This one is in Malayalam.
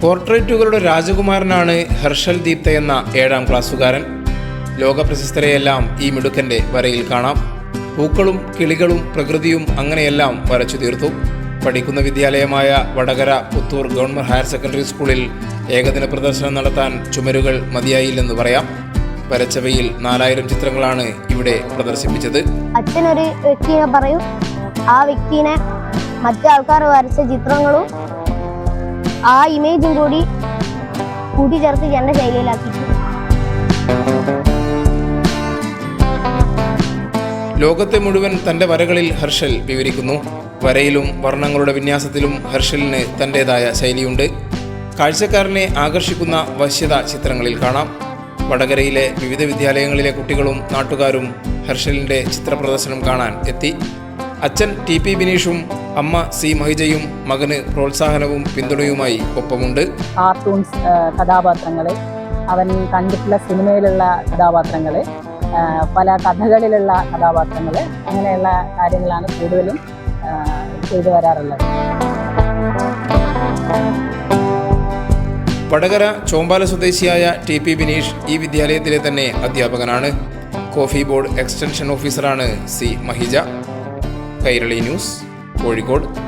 പോർട്രേറ്റുകളുടെ രാജകുമാരനാണ് ഹർഷൽ ദീപ്ത എന്ന ഏഴാം ക്ലാസ്സുകാരൻ. ലോകപ്രശസ്തരെയെല്ലാം ഈ മിടുക്കന്റെ വരയിൽ കാണാം. പൂക്കളും കിളികളും പ്രകൃതിയും അങ്ങനെയെല്ലാം വരച്ചു തീർത്തു. പഠിക്കുന്ന വിദ്യാലയമായ Vadakara Puthur government higher secondary സ്കൂളിൽ ഏകദിന പ്രദർശനം നടത്താൻ ചുമരുകൾ മതിയായില്ലെന്ന് പറയാം. വരച്ചവയിൽ നാലായിരം ചിത്രങ്ങളാണ് ഇവിടെ പ്രദർശിപ്പിച്ചത്. അച്ഛനൊരു വ്യക്തിയെ പറയും. ആ വ്യക്തിനെ മറ്റു ആൾക്കാർ വരച്ച ചിത്രങ്ങളും ആ ഇമേജും കൂടി കൂട്ടിച്ചേർത്ത് എന്റെ ശൈലിയിലാക്കി. ലോകത്തെ മുഴുവൻ തന്റെ വരകളിൽ ഹർഷൽ വിവരിക്കുന്നു. വരയിലും വർണങ്ങളുടെ വിന്യാസത്തിലും ഹർഷലിന് തന്റെതായ ശൈലിയുണ്ട്. കാഴ്ചക്കാരനെ ആകർഷിക്കുന്ന വശ്യത ചിത്രങ്ങളിൽ കാണാം. വടകരയിലെ വിവിധ വിദ്യാലയങ്ങളിലെ കുട്ടികളും നാട്ടുകാരും ഹർഷലിന്റെ ചിത്രപ്രദർശനം കാണാൻ എത്തി. അച്ഛൻ ടി പി ബിനീഷും അമ്മ സി മഹിജയും മകന് പ്രോത്സാഹനവും പിന്തുണയുമായി ഒപ്പമുണ്ട്. കാർട്ടൂൺസ് കഥാപാത്രങ്ങളെ അവൻ കണ്ടിട്ടുള്ള സിനിമയിലുള്ള കഥാപാത്രങ്ങളെ പല കഥകളിലുള്ള കഥാപാത്രങ്ങൾ അങ്ങനെയുള്ള കാര്യങ്ങളാണ് കൂടുതലും ചെയ്തു വരാറുള്ളത്. വടകര ചോമ്പാല സ്വദേശിയായ ടി പി ബിനീഷ് ഈ വിദ്യാലയത്തിലെ തന്നെ അധ്യാപകനാണ്. കോഫി ബോർഡ് എക്സ്റ്റൻഷൻ ഓഫീസറാണ് സി മഹിജ. കൈരളി ന്യൂസ്. കോഴിക്കോട്.